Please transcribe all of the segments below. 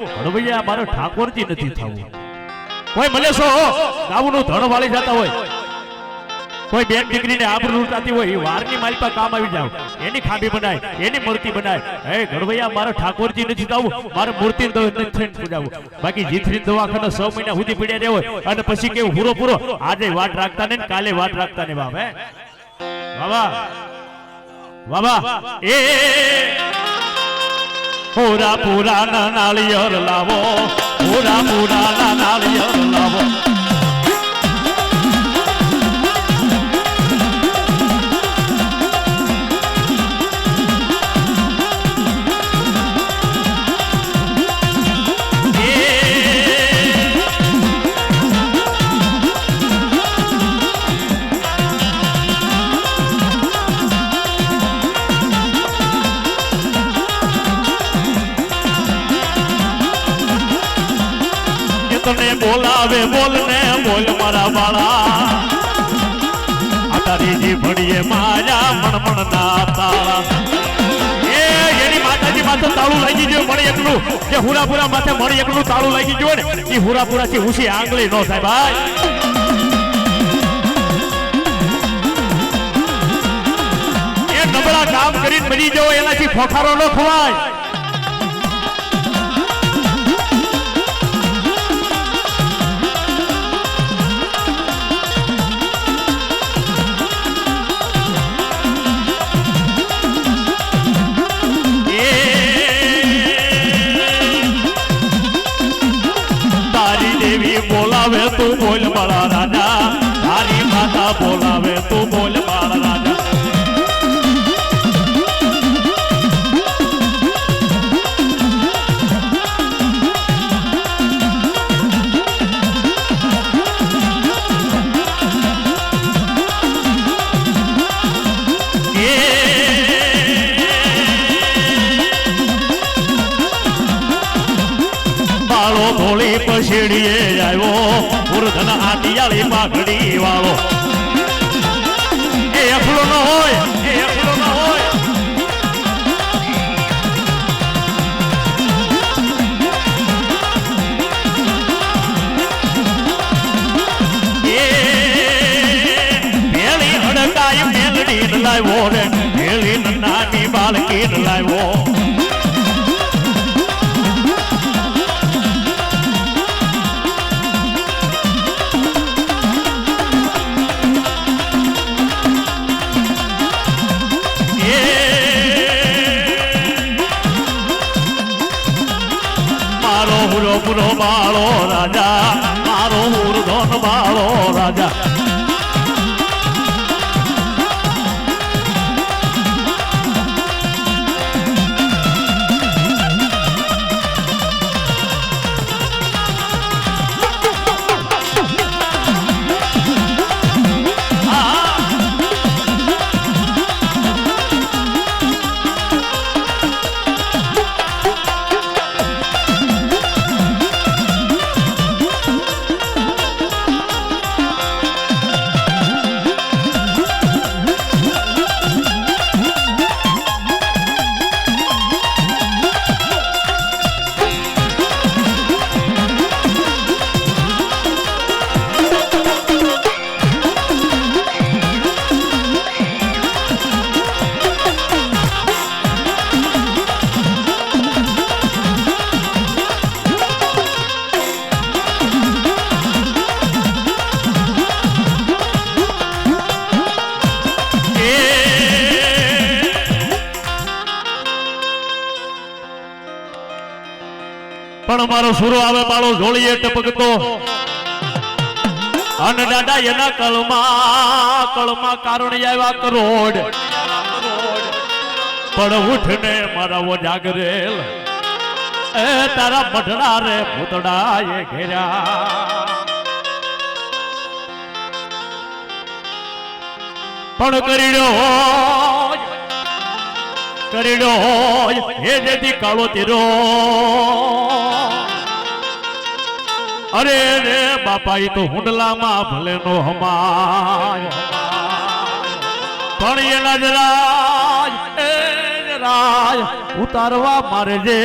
ભણવૈયા મારો ઠાકોરજી નથી થવું. કોઈ મને શો ગામનું ધણ વાળી જતા હોય. કોઈ બેન દીકરીને આબરૂ લૂંટાતી હોય, એ વારની માલપા કામ આવી જાવ. એની ખાંભી બનાય, એની મૂર્તિ બનાય. હે ગણવૈયા મારો ઠાકોરજી નથી થવું. મારે મૂર્તિ નથી પૂજાવું. બાકી જીથરી દવાખાના છ મહિના સુધી પીડ્યા રહેવો અને પછી કેવું પૂરો પૂરો. આજે વાટ રાખતા ને કાલે વાટ રાખતા ને બાપ, હે? બાબા બાબા એ. પૂરા પૂરા નાળિયેર લાવો. પૂરા પૂરા નાળિયેર ભણીએ મારા મણમણ ના તાળા એની માતાજી માથે તાળું લાગી ગયું મણી એકલું. જે હુરાપુરા માથે મણી એકલું તાળું લાગી ગયું ને એ હુરાપુરા થી આંગળી નો થાય ભાઈ. નબળા કામ કરીને મરી જવો એનાથી ફોખારો ન ખવાય. બોલ મારા રાજા. તારી માતા બોલાવે તું બોલ મારા રાજા. બાળો ભોળી પછેડીએ આવ્યો. આટિયાળી પાઘડી વાળો. એ એકલો ન હોય એ એકલો ભેળી નાની બાળકી લાવ્યો પણ મારો સુરો આવે બાળો ઢોળીએ ટપકતો. અને દાદા, એના કળમાં કળમાં કારણ આવ્યા કરોડ. પણ ઉઠને મારા વો જાગરેલ. એ તારા મઢડા રે ભૂતડા એ ઘેર્યા. પણ કરીડો હોય કરીડો હોય હે જેથી કાળો તેરો. અરે રે બાપા એ તો હુંડલામાં ભલે નો હમાય. પણ એના જ એ રાજ ઉતારવા મારે જે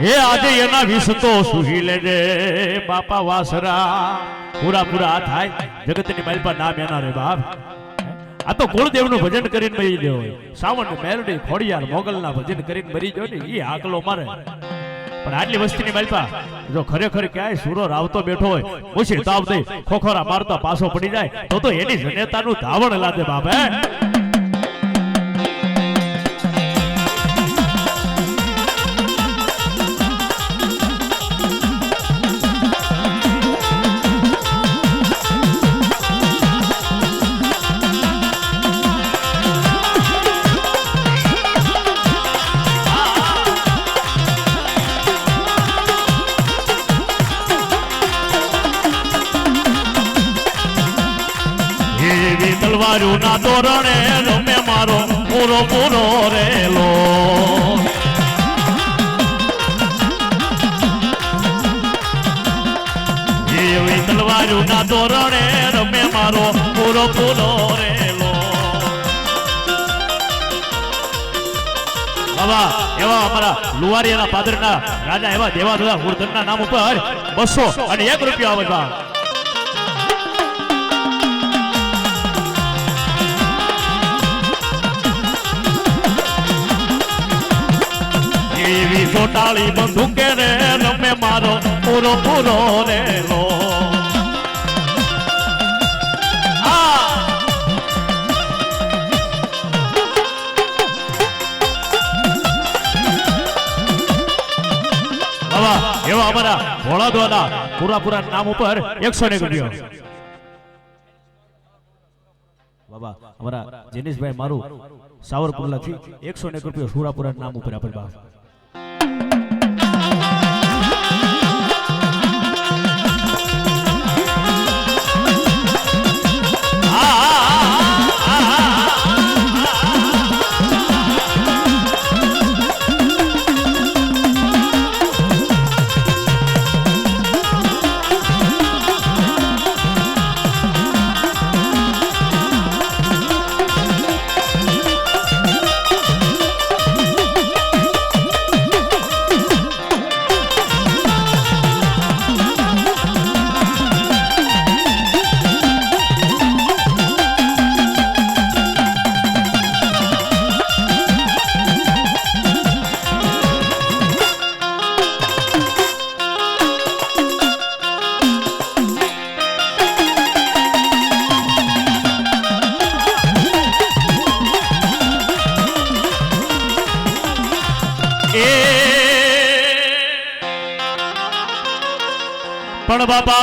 હે, આજે એના વિષ તો સુહી લેજે, બાપા વાસરા. પૂરા પૂરા થાય. જગતની માલપા નામ એના રે, બાપ. આ તો કુળદેવનું ભજન કરીને મરી ગયો સાવણ મેરડી, ખોડિયાર, મોગલના ભજન કરીને મરી ગયો ને એ આકલો મારે. પણ આટલી વસ્તીની માલપા, જો ખરેખર ક્યાંય સુરો રાવતો બેઠો હોય મુશી તાવ દઈ, ખોખરા મારતા પાછો પડી જાય, તો તો એની જનેતાનું ધાવણ લાદે બાપ હે એવી ના તોરણે રમે મારો પૂરો પૂરો રેલો. એવી તલવારું ના તોરણે રમે મારો પૂરો પૂરો રેલો. બાબા, એવા અમારા લુવારિયાના પાદરના રાજા એવા દેવા ધોયા હુરધનના નામ ઉપર બસો અને એક રૂપિયા આવે એવી ચોટાળી બંદૂકે રે રમે મારો પૂરો પૂરો આ એવા અમારા ભોળા દોના પૂરા પૂરા નામ ઉપર એકસો ને રૂપિયો. બાબા, અમારા જેનિશભાઈ મારું સાવરકુંડલા થી એકસો ને રૂપિયા સુરાપુરા નામ ઉપર આપણે બા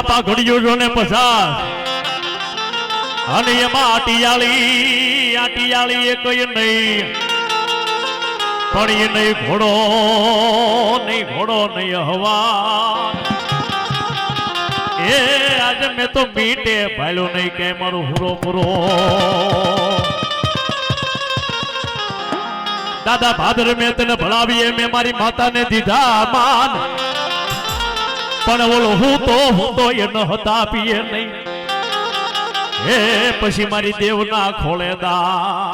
પાઘડિયું જો ને પસાર અને એમાં આટિયાળી આટિયાળી એ કઈ નહીં. પણ એ નહીં ઘોડો નહીં ઘોડો, નહીં હવા એ આજે મેં તો મીટે ભાલ્યો નહીં કે મારું હુરો પૂરો દાદા ભાદર મેં તને ભણાવીએ, મેં મારી માતાને દીધા માન. પણ ઓલો હું તો હું તો એ નહોતા પીએ નહીં. હે પછી મારી દેવના ખોળે દા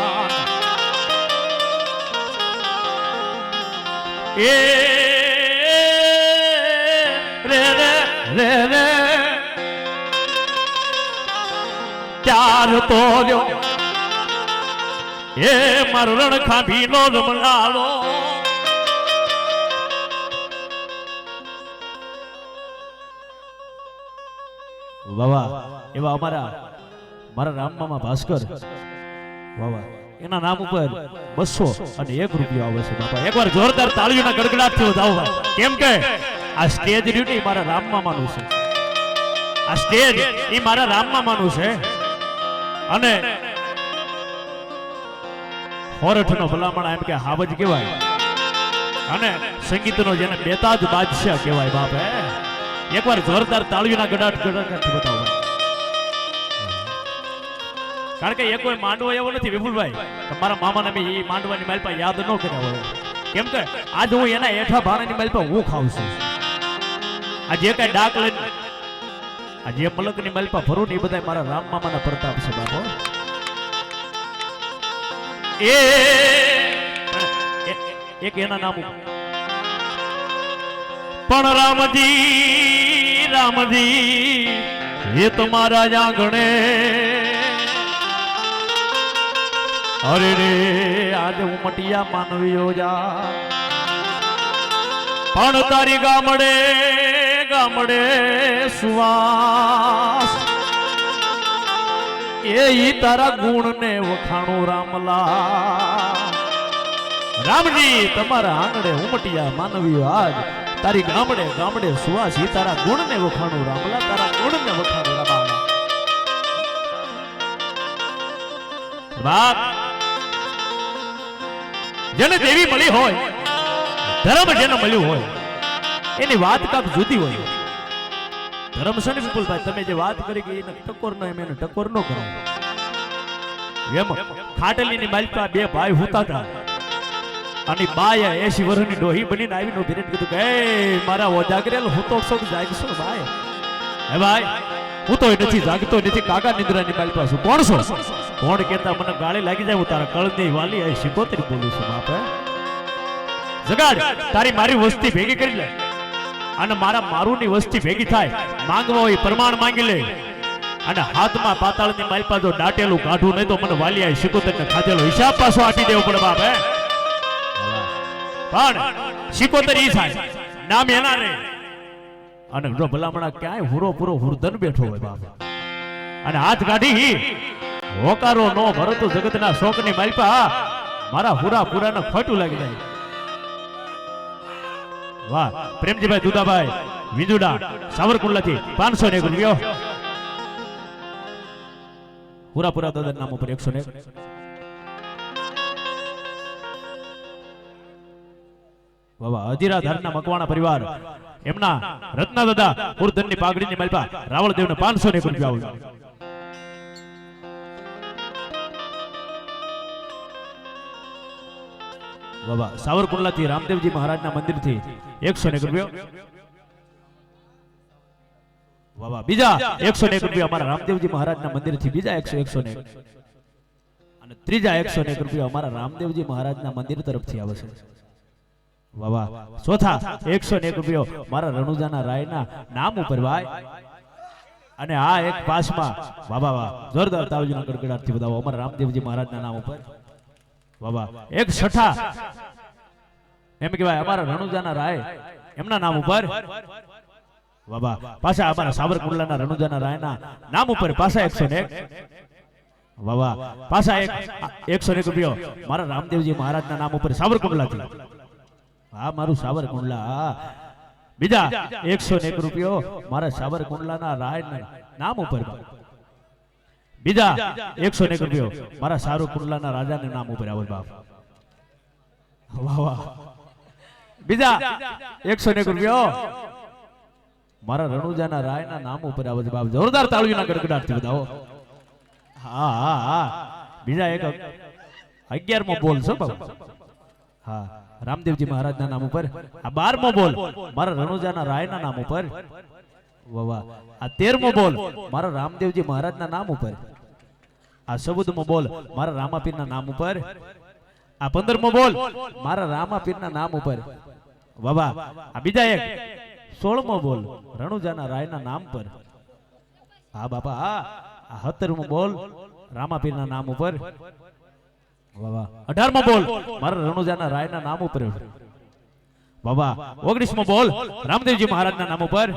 એ રે રે રે રે. ત્યાર તો ગયો એ મારો રણ ખાભી નો રમલાલો. વાવા એવા અમારા, મારા રામમામા ભાસ્કર. વાવા એના નામ ઉપર બસો અને એક રૂપિયો આવે છે બાપા. એકવાર જોરદાર તાળીઓના ગડગડાટ થયો જાવ કેમ કે આ સ્ટેજ ડ્યુટી ને મારા રામમામાનું છે. આ સ્ટેજ એ મારા રામમામાનું છે. અને હોરઠનો ભલામણ એમ કે હાવજ કહેવાય. અને સંગીતનો જેને બેતાજ બાદશાહ કહેવાય બાપ એકવાર જોરદાર તાળીઓના ગડાટ ગડાટ બતાવો કારણ કે એ કોઈ માંડવો એવો નથી વિપુલભાઈ તમારા મામાને મેં એ માંડવાની માલપા યાદ ન કર્યા હોય. કેમ કે આજ હું એના એઠા ભાણાની માલપા હું ખાઉં છું. આ જે કઈ ડાક લઈને આ જે પલકની માલપા ભરું ને એ બધા મારા રામ મામાના પ્રતાપ છે બાપો. એ એક એના નામ પણ રામજી રામજી, એ તમારા આંગણે અરે રે, આજે ઉમટિયા માનવીઓ જા. પણ તારી ગામડે ગામડે સુવાસ. એ ઈ તારા ગુણ ને વખાણું રામલા રામજી, તમારા આંગણે ઉમટિયા માનવીઓ આજ તારી ગામડે ગામડે સુવાસી, તારા ગુણ ને વખાણું રામલા, તારા ગુણ ને વખાણું રામલા. વાત જેને દેવી મળી હોય, ધર્મ જેને મળ્યું હોય, એની વાત કાંક જુદી હોય. ધર્મ છે ને વિપુલભાઈ તમે જે વાત કરી કે એને ટકોર ન, એમ એને ટકોર નો કરો. એમ ખાટલીની માલિકા બે ભાઈ હોતા હતા. અને બાય એસી વર્ષની ડોહી બનીને આવીને ઊભી રહીને કીધું કે "એ, મારા ઓજાગરેલ હું તો સૌ જાગશો ભાઈ. હે ભાઈ હું તો નથી જાગતો નથી કાકા નિદ્રાની માલિકા પાસે કોણ છો? કોણ કેતા મને ગાળી લાગી જાય હું તારા કળની વાલી આ શિકોતરી બોલું છું બાપ જગાડ તારી મારી વસ્તી ભેગી કરી લે. અને મારા મારું ની વસ્તી ભેગી થાય માંગવા હોય પ્રમાણ માંગી લે. અને હાથમાં પાતાળની માલપા જો દાટેલું કાઢું નહીં તો મને વાલિયાએ શિકોતર ને ખાધેલો હિસાબ પાછો આપી દેવો પડે બાપ હે. પણ સિકોતર ઈ થાય. નામ એના રે. અને જો ભલામણા ક્યાંય હુરો પૂરો હુરધન બેઠો હોય બાપ. અને હાથ કાઢી. હોકારો નો ભરતો જગતના શોકની માલપા. મારા હુરા પુરાને ખોટું લાગી જાય. વાહ, પ્રેમજીભાઈ દુદાભાઈ વિંજુડા સાવરકુંડલાથી પાંચસો ને એક રૂપિયો. પૂરા પૂરા દાદા નામ ઉપર એકસો ને બાબા, અધીરા ધરના મકવાણા પરિવાર. એમના રત્ના દાદા ઉર્ધનની પાઘડીની માલપા. રાવળદેવને પાંચસો ને રૂપિયા આવું બાબા, સાવરકુંડલાથી રામદેવજી મહારાજના મંદિરથી એકસો ને રૂપિયો બાબા, બીજા એકસો ને રૂપિયા અમારા રામદેવજી મહારાજના મંદિરથી, બીજા એકસો એકસો ને અને ત્રીજા એકસો ને રૂપિયા અમારા રામદેવજી મહારાજના મંદિર તરફથી આવે છે. બાબા ચોથા, એકસો ને એક રૂપિયો મારા રણુજાના રાયના નામ ઉપર ભાઈ. અને આ એક પાસમાં વાવા વાહ જોરદાર તાવજીના ગડગડાટથી બતાવો અમારા રામદેવજી મહારાજના નામ ઉપર. વાવા એક છઠ્ઠા. એમ કહેવાય, અમારા રણુજાના રાય એમના નામ ઉપર. બાબા પાછા અમારા સાબરકુંડલાના રણુજાના રાયના નામ ઉપર પાછા એકસો ને બાબા પાછા એક, એકસો એક રૂપિયો મારા રામદેવજી મહારાજના નામ ઉપર સાબરકુંડલાથી હા મારું સાબરકુંડલા હા. બીજા એકસો એક રૂપિયો મારા સાબરકુંડલાના રાયના નામ ઉપર બીજા એકસો ને એક રૂપિયો મારા સારું કુંડલાના રાજાના નામ ઉપર આવે બાપ. વાહ વાહ. બીજા એકસો ને એક રૂપિયો મારા રણુજાના રાયના નામ ઉપર આવે બાપ. જોરદાર તાળીના ગડગડાટથી બતાવો હા હા હા. બીજા એક અગિયારમો બોલ છો બાપ. હા. રામદેવજી મહારાજના નામ ઉપર આ બારમો બોલ. મારા રણુજાના રાયના નામ ઉપર. વાહ આ તેરમો બોલ. મારા રામદેવજી મહારાજના નામ ઉપર. આ ચૌદમો બોલ. મારા રામાપીરના નામ ઉપર. આ પંદરમો બોલ. મારા રામાપીરના નામ ઉપર. વાહ. આ બીજા એક. સોળમો બોલ. રણુજાના રાયના નામ પર. હા, બાપા, હા. આ સત્તરમો બોલ. રામાપીરના નામ ઉપર. અઢારમો બોલ. મારા રણુજાના રાયના નામ ઉપર બાબા, ઓગણીસમાં બોલ. રામદેવજી મહારાજના નામ ઉપર.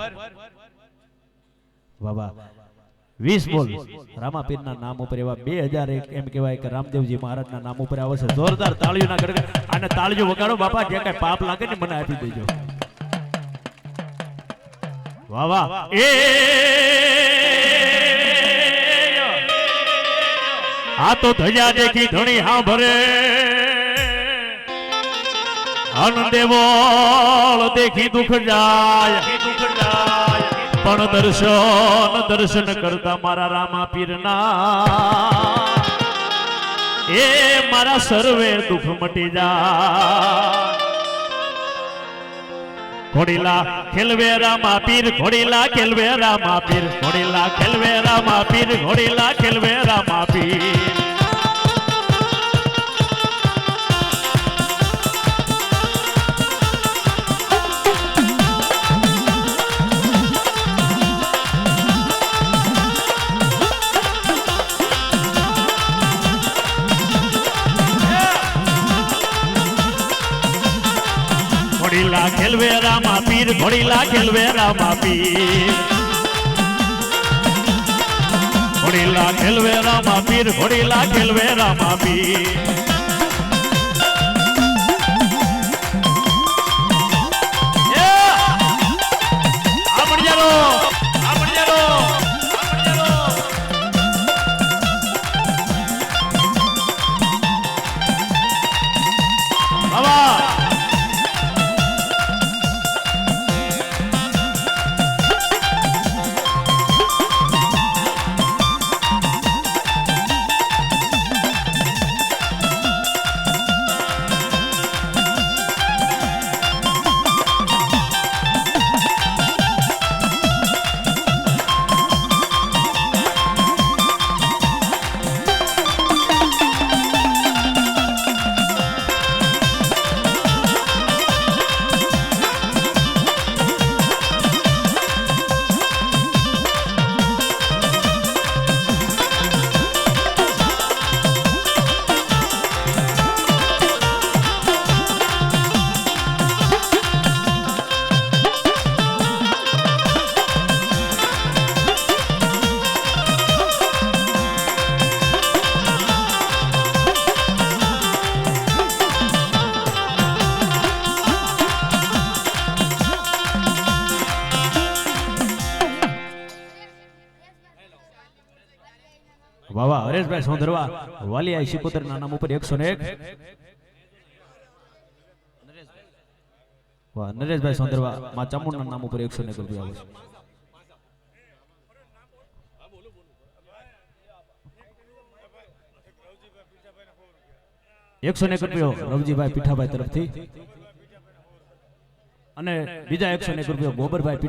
બાબા, વીસ બોલ. રામાપીરના નામ ઉપર એવા બે હજાર એક એમ કહેવાય કે રામદેવજી મહારાજના નામ ઉપર આવે છે. જોરદાર તાળીઓના ગડગડ. અને તાળીઓ વગાડો. બાપા, જે કઈ પાપ લાગે ને મને આપી દેજો. વાહ વાહ એ આ તો ધજા દેખી ધણી હા ભરે બોલ દેખી દુઃખ જાય દુઃખ જાય. પણ દર્શન દર્શન કરતા મારા રામા પીરના. એ મારા સર્વે દુઃખ મટી જાય. ઘોડીલા ખેલવે રામા પીર ઘોડીલા ખેલવે રામા પીર ઘોડીલા ખેલવે રામા પીર ખેલવે રામા પીર ઘોડીલા ખેલવે રામા પીર ઘોડીલા ખેલવે રામા પીર ઘોડીલા ખેલવે રામા પીર વાવા હરેશભાઈ સોંદરવા વાલિયા શિકોતર ના નામ ઉપર એકસો ને એક. વાહ, નરેશભાઈ સોંદરવા માં ચામુંડ નામ ઉપર એકસો ને એક રૂપિયા એકસો ને એક રૂપિયો રવજીભાઈ પીઠાભાઈ તરફથી. અને બીજા એકસો ને એક રૂપિયો ગોબરભાઈ પીઠા